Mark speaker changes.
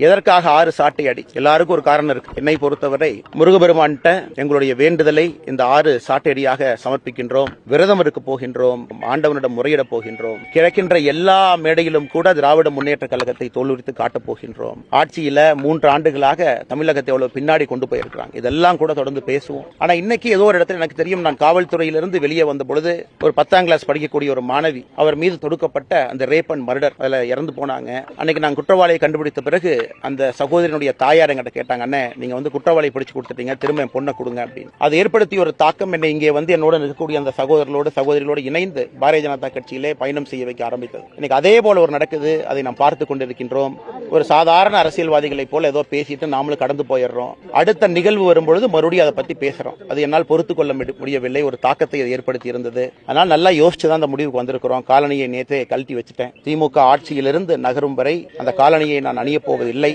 Speaker 1: எதற்காக ஆறு சாட்டை அடி? எல்லாருக்கும் ஒரு காரணம் இருக்கு. என்னை பொறுத்தவரை முருகபெருமான்கிட்ட எங்களுடைய வேண்டுதலை இந்த ஆறு சாட்டையடியாக சமர்ப்பிக்கின்றோம். விரதம் இருக்க போகின்றோம். ஆண்டவனிடம் முறையிட போகின்றோம். கிழக்கின்ற எல்லா மேடையிலும் கூட திராவிட முன்னேற்ற கழகத்தை தோல்வித்து காட்டப் போகின்றோம். ஆட்சியில மூன்று ஆண்டுகளாக தமிழகத்தை அவ்வளவு பின்னாடி கொண்டு போயிருக்கிறாங்க. இதெல்லாம் கூட தொடர்ந்து பேசுவோம். ஆனா இன்னைக்கு ஏதோ ஒரு இடத்துல எனக்கு தெரியும் நான் காவல்துறையிலிருந்து வெளியே வந்த பொழுது ஒரு பத்தாம் கிளாஸ் படிக்கக்கூடிய ஒரு மாணவி அவர் மீது தொடுக்கப்பட்ட அந்த ரேப் அண்ட் மர்டர் அதுல இறந்து போனாங்க. அன்னைக்கு நான் குற்றவாளியை கண்டுபிடித்த பிறகு அந்த சகோதரனுடைய தாயார் என்கிட்ட கேட்டாங்க அண்ணே நீங்க வந்து குற்றவாளியை பிடிச்சு கொடுத்துட்டீங்க திரும்ப என் பொண்ணை கொடுங்க அப்படின்னு. அது ஏற்படுத்திய ஒரு தாக்கம் என்னை இங்கே வந்து என்னோட இருக்கக்கூடிய அந்த சகோதரர்களோடு சகோதரிகளோடு இணைந்து பாரதிய ஜனதா கட்சியிலே பயணம் செய்ய வைக்க ஆரம்பித்தது. இன்னைக்கு அதே போல ஒரு நடக்குது அதை நாம் பார்த்து கொண்டிருக்கின்றோம். ஒரு சாதாரண அரசியல்வாதிகளை போல ஏதோ பேசிட்டு நாமளும் கடந்து போயிடுறோம். அடுத்த நிகழ்வு வரும்பொழுது மறுபடியும் அதை பத்தி பேசுறோம். அது என்னால் பொறுத்து கொள்ள முடியவில்லை. ஒரு தாக்கத்தை ஏற்படுத்தி இருந்தது அதனால் நல்லா யோசிச்சு தான் அந்த முடிவுக்கு வந்திருக்கிறோம். காலனியை நேற்றே கழட்டி வச்சுட்டேன். திமுக ஆட்சியிலிருந்து நகரும் வரை அந்த காலனியை நான் அணியப் போவதில்லை.